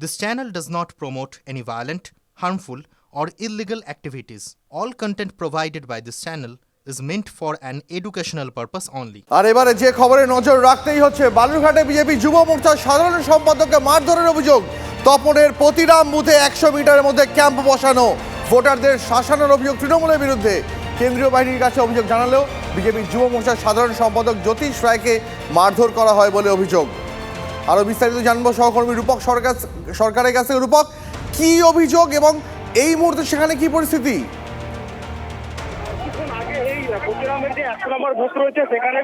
This channel does not promote any violent, harmful, or illegal activities. All content provided by this channel is meant for an educational purpose only. আর এবারে যে খবরে নজর রাখতেই হচ্ছে বালুরঘাটে BJP যুব মোর্চার সাধারণ সম্পাদককে মারধরের অভিযোগ তপনের প্রতিরাম বুথে একশো মিটারের মধ্যে ক্যাম্প বসানো ভোটারদের শাসানোর অভিযোগ তৃণমূলের বিরুদ্ধে কেন্দ্রীয় বাহিনীর কাছে অভিযোগ জানালেও বিজেপির যুব মোর্চার সাধারণ সম্পাদক জ্যোতিষ রায়কে মারধর করা হয় বলে অভিযোগ আরও বিস্তারিত জানব। সহকর্মী রূপক সরকার সরকারের কাছে। রূপক, কি অভিযোগ এবং এই মুহূর্তে সেখানে কি পরিস্থিতি? যে একশো নম্বর রয়েছে, সেখানে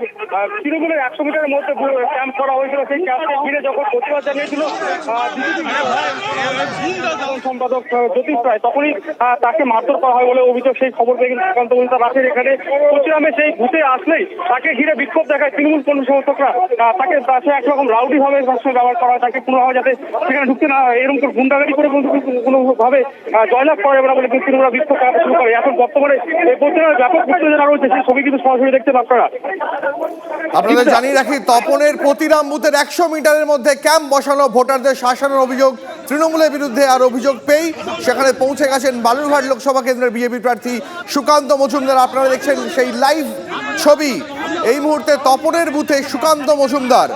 তৃণমূলের একশো মিটারের মধ্যে ক্যাম্প করা হয়েছিল। সেই ক্যাম্পে যখন প্রতিবাদ জানিয়েছিল সম্পাদক রায়, তখনই তাকে মারধর করা হয় বলে অভিযোগ। সেই খবর পেয়ে কিন্তু সুকান্ত এখানে সেই বুথে আসলেই তাকে ঘিরে বিক্ষোভ দেখায় তৃণমূল কর্মী সমর্থকরা। তাকে তাকে একরকম রাউডি ভাবে সবসময় ব্যবহার করা হয়, তাকে কোনোভাবে যাতে সেখানে ঢুকতে না হয়। এরকম করে গুন্ডাগাড়ি করে কোনোভাবে জয়লাভ করা যাবে না বলে কিন্তু তৃণমূল বিক্ষোভ করা শুরু করে। এখন বর্তমানে এই প্রতিরামে ব্যাপক উত্তেজনা রয়েছে সেই ছবি কিন্তু সরাসরি দেখতে পান আপনারা আপনাদের জানিয়ে রাখি তপনের প্রতিরাম বুথের একশো মিটারের মধ্যে ক্যাম্প বসানো ভোটারদের শাসানোর অভিযোগ তৃণমূলের বিরুদ্ধে আর অভিযোগ পেয়েই সেখানে পৌঁছে গেছেন বালুরঘাট লোকসভা কেন্দ্রের বিজেপি প্রার্থী সুকান্ত মজুমদার। আপনারা দেখছেন সেই লাইভ ছবি। এই মুহূর্তে তপনের বুথে সুকান্ত মজুমদার।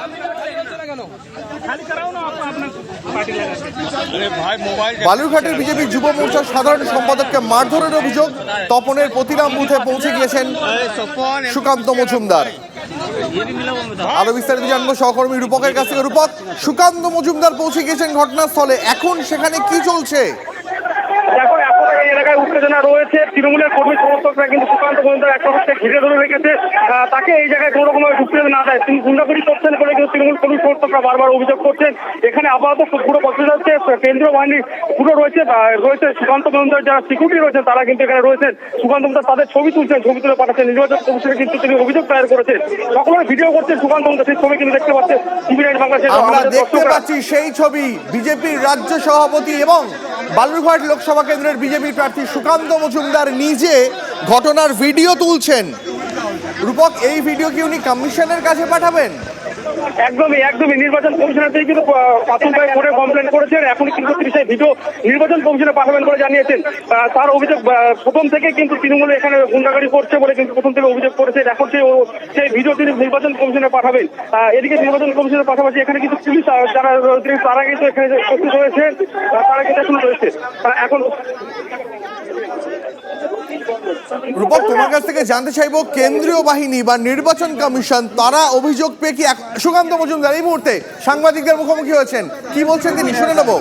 বালুরঘাটের বিজেপি যুব মোর্চার সাধারণ সম্পাদককে মারধরের অভিযোগ তপনের প্রতিরাম বুথে পৌঁছে গিয়েছেন সুকান্ত মজুমদার। আরও বিস্তারিত জানব সহকর্মী রূপকের কাছ থেকে। রূপক সুকান্ত মজুমদার পৌঁছে গিয়েছেন ঘটনাস্থলে। এখন সেখানে কি চলছে? এলাকায় উত্তেজনা রয়েছে তৃণমূলের কর্মী সমর্থকরা কিন্তু সুকান্ত মজুমদার একটা হচ্ছে ঘিরে ধরে রেখেছে। তাকে এই জায়গায় কোনো রকম ঢুকতে না। দেয় তিনি গুন্ডাগুড়ি করছেন বলে কিন্তু তৃণমূল কর্মী সমর্থকরা বারবার অভিযোগ করছেন। এখানে আপাতত পুরো বছর হচ্ছে কেন্দ্রীয় বাহিনী পুরো রয়েছে রয়েছে সুকান্ত মজুমদার যারা সিকিউরিটি রয়েছেন তারা কিন্তু এখানে রয়েছেন। সুকান্ত মজুমদার তাদের ছবি তুলছেন ছবি তুলে পাঠাচ্ছেন। নির্বাচন কমিশনে কিন্তু তিনি অভিযোগ দায়ের করেছেন। সকলের ভিডিও করছেন সুকান্ত মজুমদার সেই ছবি কিন্তু দেখতে পাচ্ছেন। টিভি নাইন বাংলাদেশের আমরা দেখতে পাচ্ছি সেই ছবি বিজেপির রাজ্য সভাপতি এবং বালুরঘাট লোকসভা কেন্দ্রের বিজেপি প্রার্থী সুকান্ত মজুমদার নিজে ঘটনার ভিডিও তুলছেন। রূপক এই ভিডিও কি উনি কমিশনের কাছে পাঠাবেন? একদমই একদমই। নির্বাচন কমিশনার থেকে কিন্তু ভাই ফোনে কমপ্লেন করেছেন এখন কিন্তু তিনি সেই ভিডিও নির্বাচন কমিশনে পাঠাবেন বলে জানিয়েছেন। তার অভিযোগ প্রথম থেকে কিন্তু তৃণমূল এখানে গুন্ডাগাড়ি করছে বলে কিন্তু প্রথম থেকে অভিযোগ করেছেন এখন সেই সেই ভিডিও তিনি নির্বাচন কমিশনে পাঠাবেন। এদিকে নির্বাচন কমিশনের পাশাপাশি এখানে কিন্তু পুলিশ যারা তারা কিন্তু এখানে উপস্থিত হয়েছে তারা কিন্তু এখন রয়েছে। এখন রূপক তোমার কাছ থেকে জানতে চাইবো কেন্দ্রীয় বাহিনী বা নির্বাচন কমিশন তারা অভিযোগ পেয়ে কি এক- সুকান্ত মজুমদার এই মুহূর্তে সাংবাদিকদের মুখোমুখি হয়েছেন কি বলছেন তিনি শুনে নেবো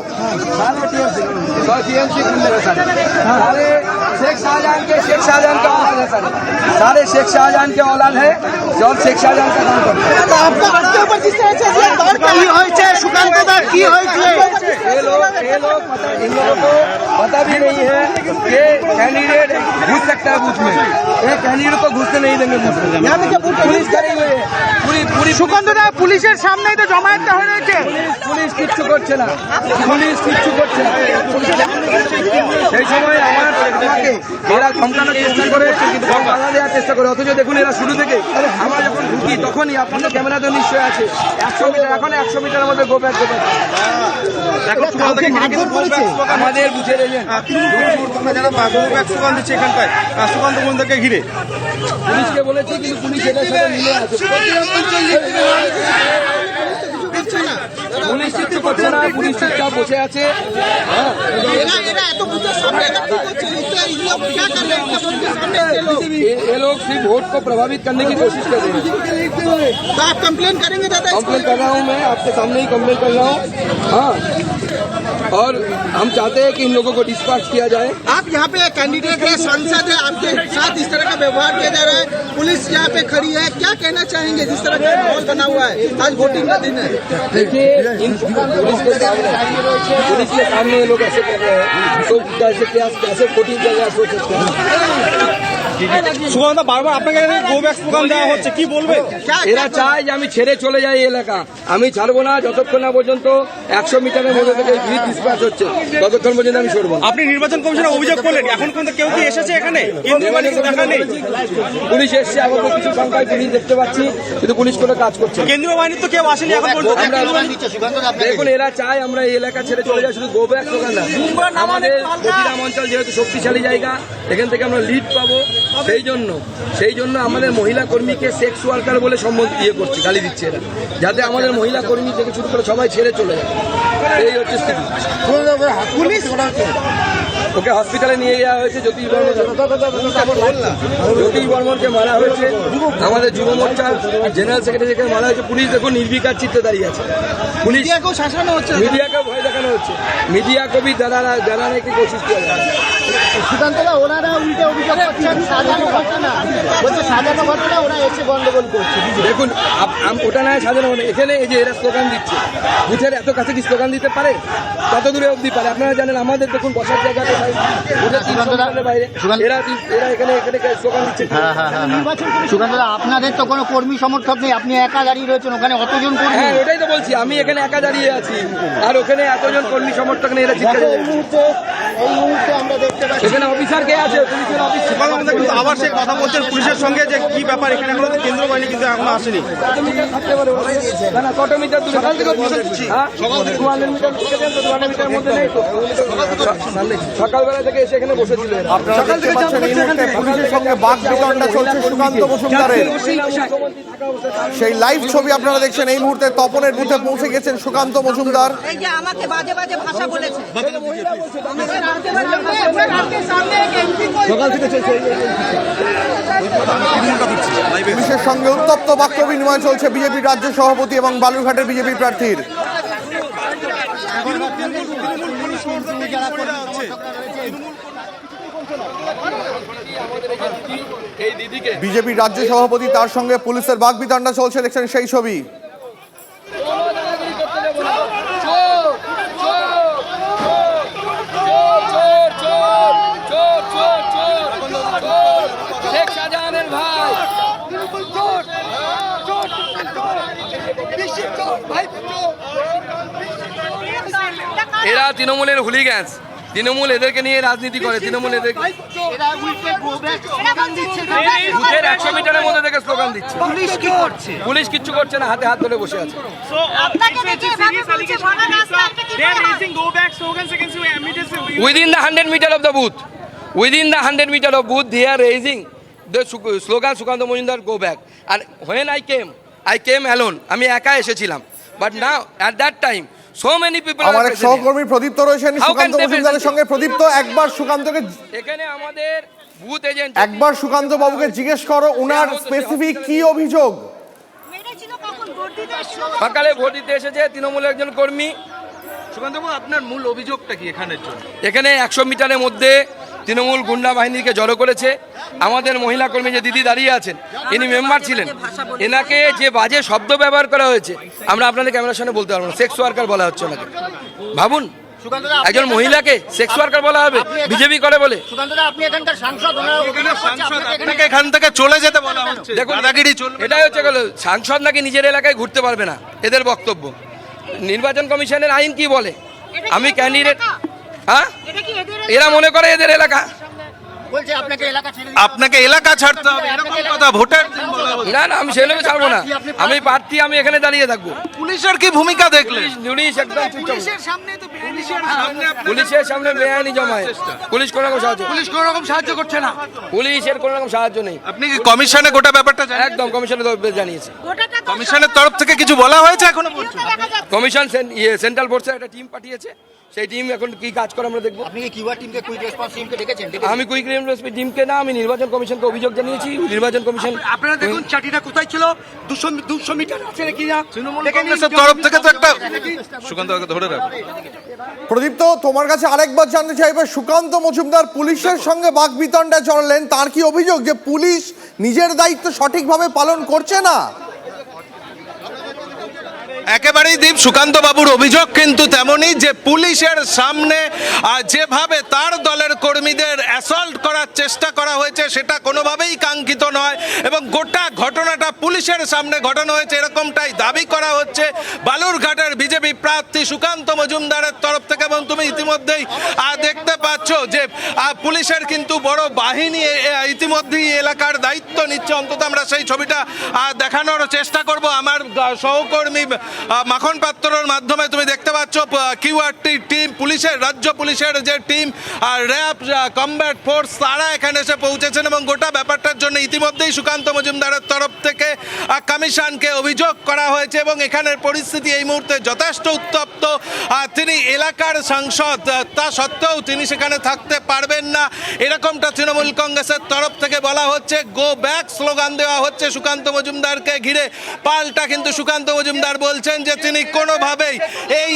सारे शेख शाहजहां के शेख शाहजहां का औलाद है सारे सारे शेख शाहजहां के औलाद है जो शेख शाहजहां का काम करते हैं আপনার বাচ্চার উপর যে হয়েছে যে তার কি হয়েছে সুকান্ত দার কি হয়েছে ये लोग ये लोग पता इन लोगों को पता भी नहीं है कि कैंडिडेट घुस सकता है बूथ में ये कैंडिडेट को घुसने नहीं देंगे बूथ में यहाँ থেকে বুথ पुलिस करी हुई है पूरी पूरी সুকান্ত দা পুলিশের সামনেই তো জমায়েতটা হয়ে রয়েছে পুলিশ কিচ্ছু করছে না পুলিশ কিচ্ছু করছে না সেই সময় আমার আমাকে এরা ধমকানোর চেষ্টা করে বাধা দেওয়ার চেষ্টা করে অথচ দেখুন এরা শুরু থেকে আমরা যখন ঢুকি তখনই আপনাদের ক্যামেরা তো নিশ্চয় আছে একশো মিটার এখন একশো মিটারের মধ্যে গো ব্যাক গো ব্যাক আমাদের বুঝে এজেন্ট যারা বাবুবাগ সুগন্ধ দিচ্ছে এখানটায় বন্ধুকে ঘিরে। পুলিশকে বলেছি কিন্তু পুলিশ এটার সাথে মিলে আছে পুলিশ কিচ্ছু করছে না পুলিশ চুপচাপ বসে আছে হ্যাঁ এরা এরা এত বুথের সামনে এটা কি করছে এটা इन लोग क्या कर रहे हैं इनके बुथ के सामने ये लोग ये ये लोग सिर्फ वोट को प्रभावित करने की कोशिश कर रहे हैं तो आप कंप्लेन करेंगे दादा कंप्लेन कर रहा हूँ मैं आपके सामने ही कंप्लेन कर रहा हूँ हाँ और हम चाहते हैं कि इन लोगों को डिस्पैच किया जाए आप यहाँ पे कैंडिडेट है सांसद है आपके साथ इस तरह का व्यवहार किया जा रहा है पुलिस यहाँ पे खड़ी है क्या कहना चाहेंगे जिस तरह का माहौल बना हुआ है आज वोटिंग का दिन है देखिए इन पुलिस के सामने पुलिस के सामने ये लोग ऐसे कर रहे हैं तो कैसे क्या कैसे वोटिंग कर रहे हैं सोच सकते हैं সুগন্ধ বারবার আপনাকে গো ব্যাক স্লোগান দেওয়া হচ্ছে কি বলবেন এরা চায় যে আমি ছেড়ে চলে যাই এই এলাকা আমি ছাড়বো না যতক্ষণ না পর্যন্ত একশো মিটারের মধ্যে থেকে ভিড় ডিসপ্যাচ হচ্ছে ততক্ষণ পর্যন্ত আমি সরবো না আপনি নির্বাচন কমিশনে অভিযোগ করলেন। এখন পর্যন্ত কেউ কি এসেছে এখানে? কেন্দ্রীয় বাহিনী কিন্তু দেখা নেই। পুলিশ এসছে আপাতত কিছু সংখ্যায় পুলিশ দেখতে পাচ্ছি কিন্তু পুলিশ কোনো কাজ করছে কেন্দ্রীয় বাহিনীর তো কেউ আসেনি এখন পর্যন্ত। দেখুন এরা চায় আমরা এই এলাকা ছেড়ে চলে যাই শুধু গো ব্যাক না। আমাদের প্রতিরাম অঞ্চল যেহেতু শক্তিশালী জায়গা এখান থেকে আমরা লিড পাবো। সেই জন্য সেই জন্য আমাদের মহিলা কর্মীকে সেক্স ওয়ার্কার বলে সম্বোধ ইয়ে করছে গালি দিচ্ছে এরা। যাতে আমাদের মহিলা কর্মী থেকে শুরু করে সবাই ছেড়ে চলে যায়। এই হচ্ছে স্থিতি। ওকে হসপিটালে নিয়ে যাওয়া হয়েছে জ্যোতিষ বর্মন। জ্যোতিষ বর্মনকে মারা হয়েছে। আমাদের যুব মোর্চা জেনারেল সেক্রেটারিকে মারা হয়েছে। পুলিশ দেখুন নির্বিকার চিত্তে দাঁড়িয়ে আছে। পুলিশকেও শাসানো হচ্ছে। মিডিয়াকে ভয় দেখানো হচ্ছে। মিডিয়া কবি দাদা দাদা নাকি কোশিশ করে ওনারা ওরা গন্ডগোল করছে দেখুন ওটা নয় সাজানো ঘটনা এখানে এই যে এরা স্লোগান দিচ্ছে বুথের এত কাছে কি স্লোগান দিতে পারে? কত দূরে অবধি পারে। আপনারা জানেন আমাদের দেখুন বসার জায়গাতে স্লোগান দিচ্ছে। সুকান্তদা আপনাদের তো কোনো কর্মী সমর্থক নেই। আপনি একা দাঁড়িয়ে রয়েছেন ওখানে অতজন কর্মী? হ্যাঁ ওটাই তো বলছি আমি এখানে একা দাঁড়িয়ে আছি। আর ওখানে এতজন কর্মী সমর্থক নেই এরা মুহূর্তে এই মুহূর্তে আমরা দেখতে পাচ্ছি এখানে অফিসার কে আছে? পুলিশের অফিস কিন্তু আবার সেই কথা বলছেন পুলিশের সঙ্গে যে কি ব্যাপার এখানে এখনও তো কেন্দ্রীয় বাহিনী কিন্তু এখনও আসেনি। না না কত মিটার সকাল থেকে হ্যাঁ? মধ্যে নেই তো। সকালবেলা থেকে এসে এখানে বসেছিল আপনারা দেখতে পাচ্ছেন এই মুহূর্তে পুলিশের সঙ্গে বিতণ্ডা চলছে সুকান্ত মজুমদারের সেই লাইভ ছবি আপনারা দেখছেন এই মুহূর্তে তপনের বুথে পৌঁছে গেছেন সুকান্ত মজুমদার এই যে আমাকে বাজে বাজে ভাষা বলেছে। আমাকে রাতে বাজে রাতে সামনে এক এমপি সকাল থেকে পুলিশের সঙ্গে উত্তপ্ত বাক্য বিনিময় চলছে বিজেপির রাজ্য সভাপতি এবং বালুরঘাটের বিজেপি প্রার্থীর। বিজেপির রাজ্য সভাপতি তার সঙ্গে পুলিশের বাঘ বিতান্ডা চলছে দেখছেন সেই ছবি। এরা তৃণমূলের হুলিগ্যান্স তৃণমূল এদেরকে নিয়ে রাজনীতি করে তৃণমূল এদের এরা উল্টে গো ব্যাক স্লোগান দিচ্ছে। বুথের একশো মিটারের মধ্যে থেকে স্লোগান দিচ্ছে। পুলিশ কি করছে? পুলিশ কিচ্ছু করছে না হাতে হাত ধরে বসে আছে। আপনাকে দেখে হান্ড্রেড মিটার ভাড়া দ্য বুথ কি করে হয়? within the 100 meter of the booth within the 100 meter of booth they are raising the Suk- slogan Sukanta Mojumdar go back. And when I came I came alone. আমি একা এসেছিলাম। But now at that time so many people are আমার এক. সহকর্মী প্রদীপ্ত রয়েছেন সুকান্ত মজুমদারের সঙ্গে প্রদীপ্ত একবার সুকান্তকে এখানে আমাদের বুথ এজেন্ট একবার সুকান্ত বাবুকে জিজ্ঞেস করো উনার স্পেসিফিক কি অভিযোগ? সকালে ভোট দিতে এসেছে তৃণমূলের একজন কর্মী। সুকান্তবাবু আপনার মূল অভিযোগটা কি এখানের জন্য? এখানে একশো মিটারের মধ্যে তৃণমূল গুন্ডা বাহিনীকে জড়ো করেছে। আমাদের মহিলা কর্মী যে দিদি দাঁড়িয়ে আছেন ইনি মেম্বার ছিলেন। এনাকে যে বাজে শব্দ ব্যবহার করা হয়েছে আমরা আপনাদের ক্যামেরার সামনে বলতে পারব না। সেক্স ওয়ার্কার বলা হচ্ছে ওনাকে। ভাবুন একজন মহিলাকে সেক্স ওয়ার্কার বলা হবে বিজেপি করে বলে। এখানে আপনাকে এখান থেকে চলে যেতে বলা হচ্ছে। দেখুন এটাই হচ্ছে সাংসদ নাকি নিজের এলাকায় ঘুরতে পারবে না এদের বক্তব্য। নির্বাচন কমিশনের আইন কি বলে? আমি ক্যান্ডিডেট হ্যাঁ? এটা কি এদের এরা মনে করে এদের এলাকা। বলছে আপনাকে এলাকা ছেড়ে আপনাকে এলাকা ছাড়তে হবে এরকম কথা ভোটার। না না আমি সেগুলো ছাড়বো না। আমি প্রার্থী আমি এখানে দাঁড়িয়ে থাকব। পুলিশের কি ভূমিকা দেখলেন? পুলিশ পুলিশ একদম চুপচাপ সামনে তো পুলিশের সামনে বেআইনি জমায় পুলিশ কোনো রকম সাহায্য পুলিশ কোনো রকম সাহায্য করছে না। পুলিশের কোনো রকম সাহায্য নেই। আপনি কি কমিশনে গোটা ব্যাপারটা একদম কমিশনের তরফে জানিয়েছে। কমিশনের তরফ থেকে কিছু বলা হয়েছে এখনও পর্যন্ত। কমিশন ইয়ে সেন্ট্রাল ফোর্সের একটা টিম পাঠিয়েছে। সেই টিম এখন কি কাজ করে আমরা দেখব? আপনি কি কিউআর টিমকে কুইক রেসপন্স টিমকে ডেকেছেন? আমি কুইক টিমকে না আমি নির্বাচন কমিশনকে অভিযোগ জানিয়েছি। নির্বাচন কমিশন আপনারা দেখুন চাটিটা কোথায় ছিল? দুশো দুশো মিটার আছে নাকি না? তৃণমূল কংগ্রেসের তরফ থেকে তো একটা সুকান্ত ধরে রাখো। প্রদীপ্ত তোমার কাছে আরেকবার জানতে চাইবে সুকান্ত মজুমদার পুলিশের সঙ্গে বাঘ বিতণ্ডায় চড়লেন তার কি অভিযোগ যে পুলিশ নিজের দায়িত্ব সঠিকভাবে পালন করছে না? একেবারেই দীপ, সুকান্ত বাবুর অভিযোগ কিন্তু তেমনই যে পুলিশের সামনে যেভাবে তার দলের কর্মীদের অ্যাসল্ট করার চেষ্টা করা হয়েছে, সেটা কোনোভাবেই কাঙ্ক্ষিত নয় এবং গোটা ঘটনাটা পুলিশের সামনে ঘটানো হয়েছে, এরকমটাই দাবি করা হচ্ছে। বালুরঘাটের বিজেপি প্রার্থী সুকান্ত মজুমদারের তরফ থেকে এবং তুমি ইতিমধ্যেই দেখতে পাচ্ছ যে পুলিশের কিন্তু বড় বাহিনী ইতিমধ্যেই এলাকার দায়িত্ব নিচ্ছে। অন্তত আমরা সেই ছবিটা দেখানোর চেষ্টা করব। আমার সহকর্মী মাখন পাত্রর মাধ্যমে তুমি কিউআরটি টিম পুলিশের, রাজ্য পুলিশের যে টিম আর র্যাব কমব্যাট ফোর্স তারা এখানে এসে পৌঁছেছেন এবং গোটা ব্যাপারটার জন্য ইতিমধ্যেই সুকান্ত মজুমদারের তরফ থেকে কমিশনকে অভিযোগ করা হয়েছে এবং এখানের পরিস্থিতি এই মুহূর্তে যথেষ্ট উত্তপ্ত। তিনি এলাকার সাংসদ তা সত্ত্বেও তিনি সেখানে থাকতে পারবেন না। এরকমটা তৃণমূল কংগ্রেসের তরফ থেকে বলা হচ্ছে গো ব্যাক স্লোগান দেওয়া হচ্ছে সুকান্ত মজুমদারকে ঘিরে। পাল্টা কিন্তু সুকান্ত মজুমদার বলছেন যে তিনি কোনোভাবেই এই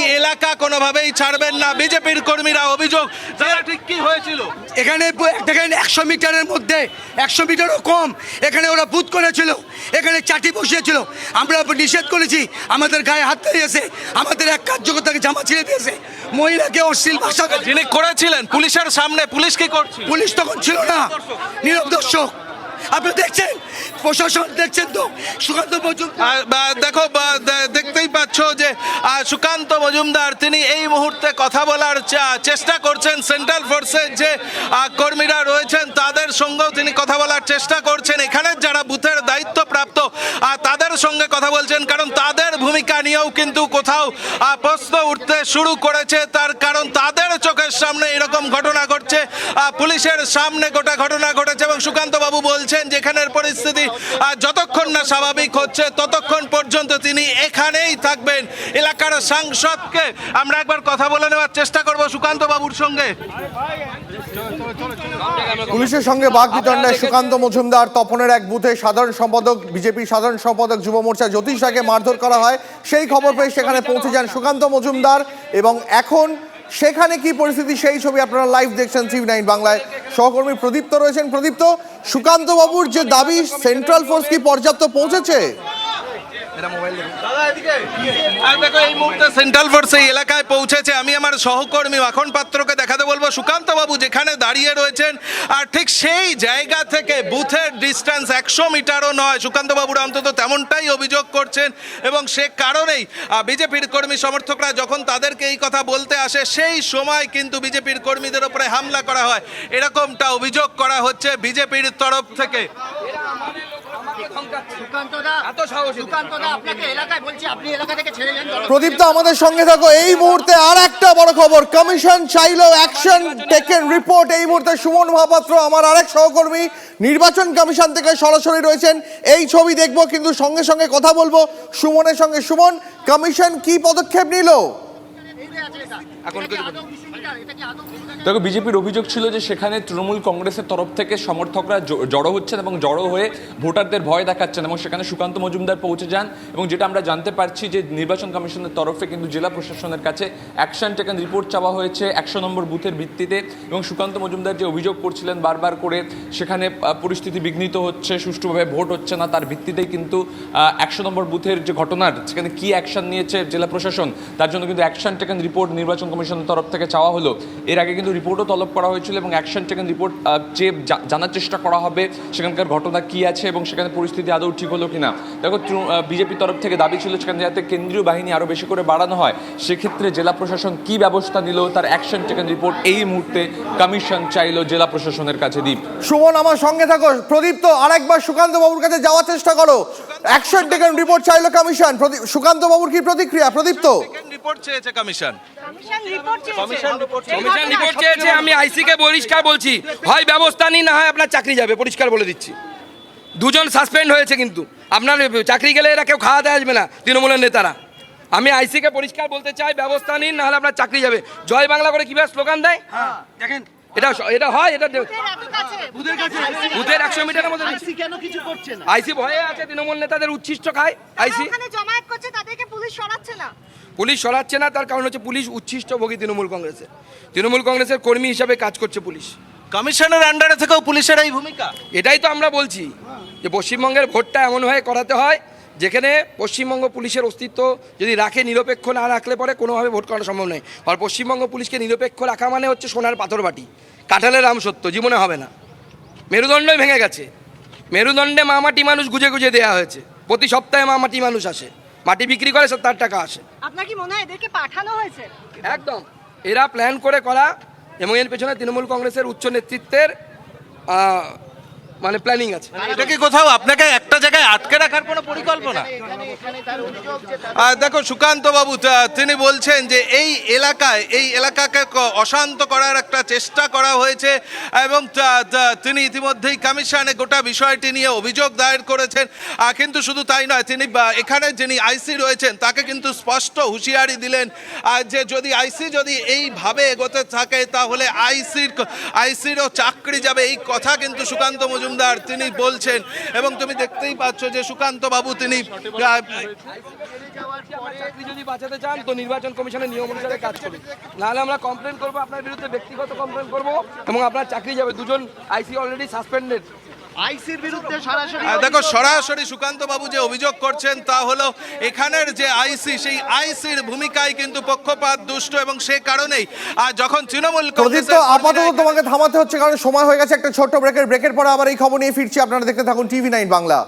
কোনোভাবেই ছাড়বেন না। বিজেপির কর্মীরা অভিযোগ তারা ঠিক কি হয়েছিল? এখানে দেখেন একশো মিটারের মধ্যে একশো মিটারও কম। এখানে ওরা বুথ করেছিল। এখানে চাটি বসিয়েছিল। আমরা নিষেধ করেছি। আমাদের গায়ে হাত দিয়েছে। আমাদের এক কার্যকর্তাকে জামা ছিঁড়ে দিয়েছে। মহিলাকে অশ্লীল ভাষা যিনি করেছিলেন পুলিশের সামনে পুলিশ কি করছিল? পুলিশ তখন ছিল না। নীরব দর্শক। আপনি দেখছেন? প্রশাসন দেখছেন তো? সুকান্ত মজুমদার। দেখো দেখতেই পাচ্ছ যে সুকান্ত মজুমদার, তিনি এই মুহূর্তে কথা বলার চেষ্টা করছেন সেন্ট্রাল ফোর্সের যে কর্মীরা রয়েছেন, তাদের সঙ্গেও তিনি কথা বলার চেষ্টা করছেন। এখানের যারা বুথের দায়িত্বপ্রাপ্ত তাদের সঙ্গে কথা বলছেন, কারণ তাদের ভূমিকা নিয়েও কিন্তু কোথাও প্রশ্ন উঠতে শুরু করেছে। তার কারণ তাদের চোখের সামনে এরকম ঘটনা ঘটছে। পুলিশের সামনে গোটা ঘটনা ঘটেছে এবং সুকান্ত বাবু বলছেন যেখানের পরিস্থিতি যতক্ষণ না স্বাভাবিক হচ্ছে, ততক্ষণ পর্যন্ত তিনি এখানেই থাকবেন এলাকার সাংসদকে। আমরা একবার কথা বলে নেওয়ার চেষ্টা করব সুকান্ত বাবুর সঙ্গে। পুলিশের সঙ্গে বাঘ বিতণ্ডায় সুকান্ত মজুমদার, তপনের এক বুথে সাধারণ সম্পাদক বিজেপি সাধারণ সম্পাদক যুব মোর্চা জ্যোতিষ রায়কে মারধর করা হয়। সেই খবর পেয়ে সেখানে পৌঁছে যান সুকান্ত মজুমদার এবং এখন সেখানে কি পরিস্থিতি? সেই ছবি আপনারা লাইভ দেখছেন টিভি নাইন বাংলায়। সহকর্মী প্রদীপ্ত রয়েছেন। প্রদীপ্ত, সুকান্ত বাবুর যে দাবি সেন্ট্রাল ফোর্স কি পর্যাপ্ত পৌঁছেছে? আর দেখো এই মুহূর্তে সেন্ট্রাল ফোর্স এই এলাকায় পৌঁছেছে। আমি আমার সহকর্মী মাখন পাত্রকে দেখাতে বলব। সুকান্ত বাবু যেখানে দাঁড়িয়ে রয়েছেন আর ঠিক সেই জায়গা থেকে বুথের ডিস্টেন্স একশো মিটারও নয়। সুকান্ত বাবুরা অন্তত তেমনটাই অভিযোগ করছেন এবং সে কারণেই বিজেপির কর্মী সমর্থকরা যখন তাদেরকে এই কথা বলতে আসে সেই সময় কিন্তু বিজেপির কর্মীদের উপরে হামলা করা হয়। এরকমটা অভিযোগ করা হচ্ছে বিজেপির তরফ থেকে। সুকান্তদা সুকান্তদা আপনাকে এলাকায় বলছি আপনি এলাকা থেকে ছেড়ে যান প্রদীপ্ত আমাদের সঙ্গে থাকো। এই মুহূর্তে আর একটা বড় খবর। কমিশন চাইলো অ্যাকশন টেকেন রিপোর্ট এই মুহূর্তে সুমন মহাপাত্র আমার আরেক সহকর্মী নির্বাচন কমিশন থেকে সরাসরি রয়েছেন। এই ছবি দেখব কিন্তু সঙ্গে সঙ্গে কথা বলব সুমনের সঙ্গে। সুমন কমিশন কি পদক্ষেপ নিল? দেখো, বিজেপির অভিযোগ ছিল যে সেখানে তৃণমূল কংগ্রেসের তরফ থেকে সমর্থকরা জড়ো হচ্ছেন এবং জড়ো হয়ে ভোটারদের ভয় দেখাচ্ছেন এবং সেখানে সুকান্ত মজুমদার পৌঁছে যান এবং যেটা আমরা জানতে পারছি যে নির্বাচন কমিশনের তরফে কিন্তু জেলা প্রশাসনের কাছে অ্যাকশন টেকেন রিপোর্ট চাওয়া হয়েছে একশো নম্বর বুথের ভিত্তিতে এবং সুকান্ত মজুমদার যে অভিযোগ করছিলেন বারবার করে সেখানে পরিস্থিতি বিঘ্নিত হচ্ছে, সুষ্ঠুভাবে ভোট হচ্ছে না, তার ভিত্তিতেই কিন্তু একশো নম্বর বুথের যে ঘটনার, সেখানে কি অ্যাকশন নিয়েছে জেলা প্রশাসন, তার জন্য কিন্তু অ্যাকশন টেকেন রিপোর্ট নির্বাচন কমিশনের তরফ থেকে চাওয়া হলো। এর আগে কিন্তু রিপোর্টও তলব করা হয়েছিল এবং অ্যাকশন টেকেন রিপোর্ট যে জা- জানার চেষ্টা করা হবে, সেখানকার ঘটনা কি আছে এবং সেখানে পরিস্থিতি আদৌ ঠিক হলো কিনা। দেখো বিজেপির তরফ থেকে দাবি ছিল সেখানে যাতে কেন্দ্রীয় বাহিনী আরও বেশি করে বাড়ানো হয়। সেক্ষেত্রে জেলা প্রশাসন কি ব্যবস্থা নিল, তার অ্যাকশন টেকেন রিপোর্ট এই মুহূর্তে কমিশন চাইলো জেলা প্রশাসনের কাছে। দ্বীপ সুমন, আমার সঙ্গে থাকো। প্রদীপ প্রদীপ্ত, আরেকবার সুকান্ত বাবুর কাছে যাওয়ার চেষ্টা করো। অ্যাকশন টেকেন রিপোর্ট চাইলো কমিশন সুকান্ত বাবুর কি প্রতিক্রিয়া? প্রদীপ্ত। রিপোর্ট চেয়েছে কমিশন কমিশন রিপোর্ট চেয়েছে। আমি আইসিকে পরিষ্কার বলছি। হয় ব্যবস্থা নিন না হয় আপনার চাকরি যাবে পরিষ্কার বলে দিচ্ছি। দুজন সাসপেন্ড হয়েছে কিন্তু। আপনার চাকরি গেলে এরা কেউ খাওয়াতে আসবে না তৃণমূলের নেতারা। আমি আইসিকে পরিষ্কার বলতে চাই ব্যবস্থা নিন নাহলে আপনার চাকরি যাবে। জয় বাংলা করে কীভাবে স্লোগান দেয়? দেখেন এটা এটা হয় এটা বুথের একশো মিটারের মধ্যে আইসি কেন কিছু করছে না? আইসি ভয়ে আছে তৃণমূল নেতাদের উচ্ছিষ্ট খায়। আইসি জমায়েত করছে তাদেরকে পুলিশ সরাচ্ছে না। পুলিশ সরাচ্ছে না তার কারণ হচ্ছে পুলিশ উচ্ছিষ্ট ভোগী তৃণমূল কংগ্রেসের। তৃণমূল কংগ্রেসের কর্মী হিসাবে কাজ করছে পুলিশ। কমিশনের আন্ডারে থেকেও পুলিশের এই ভূমিকা? এটাই তো আমরা বলছি যে পশ্চিমবঙ্গের ভোটটা এমনভাবে করাতে হয় যেখানে পশ্চিমবঙ্গ পুলিশের অস্তিত্ব যদি রাখে নিরপেক্ষ না রাখলে পরে কোনোভাবে ভোট করানো সম্ভব নয়। আর পশ্চিমবঙ্গ পুলিশকে নিরপেক্ষ রাখা মানে হচ্ছে সোনার পাথর বাটি কাঁঠালের রাম সত্য জীবনে হবে না। মেরুদণ্ডই ভেঙে গেছে। মেরুদণ্ডে মামাটি মানুষ গুজে গুজে দেওয়া হয়েছে। প্রতি সপ্তাহে মামাটি মানুষ আসে। মাটি বিক্রি করে তার টাকা আসে। আপনার কি মনে হয় এদেরকে পাঠানো হয়েছে? একদম। এরা প্ল্যান করে করা এবং এর পেছনে তৃণমূল কংগ্রেসের উচ্চ নেতৃত্বের মানে প্ল্যানিং আছে। এটা কি কোথাও আপনাকে একটা জায়গায় আটকে রাখার কোনো পরিকল্পনা? এখানে এখানে তার অভিযোগ আর দেখো সুকান্ত বাবু তিনি বলছেন যে এই এলাকায় এই এলাকাকে অশান্ত করার একটা চেষ্টা করা হয়েছে এবং তিনি ইতিমধ্যেই কমিশনে গোটা বিষয়টি নিয়ে অভিযোগ দায়ের করেছেন। কিন্তু শুধু তাই নয় তিনি এখানে যিনি আইসি রয়েছেন তাকে কিন্তু স্পষ্ট হুঁশিয়ারি দিলেন। যে যদি আইসি যদি এইভাবে এগোতে থাকে তাহলে আইসির আইসিরও চাকরি যাবে। এই কথা কিন্তু সুকান্ত মজুমদার তিনি বলছেন, এবং তুমি দেখতেই পাচ্ছ যে সুকান্ত বাবু তিনি যদি বাঁচাতে চান, তো নির্বাচন কমিশনের কাজ নাহলে আমরা কমপ্লেন করব, আপনার বিরুদ্ধে ব্যক্তিগত কমপ্লেন করব, এবং আপনার চাকরি যাবে। দুজন আইসি অলরেডি সাসপেন্ডেড আইসির বিরুদ্ধে সরাসরি দেখো সরাসরি সুকান্ত বাবু যে অভিযোগ করছেন তা হলো এখানের যে আইসি সেই আইসির ভূমিকায় কিন্তু পক্ষপাত দুষ্ট এবং সে কারণেই আর যখন তৃণমূল কংগ্রেস আপাতত তোমাকে থামাতে হচ্ছে কারণ সময় হয়ে গেছে একটা ছোট্ট ব্রেকের ব্রেকের পরে আবার এই খবর নিয়ে ফিরছি। আপনারা দেখতে থাকুন টিভি নাইন বাংলা।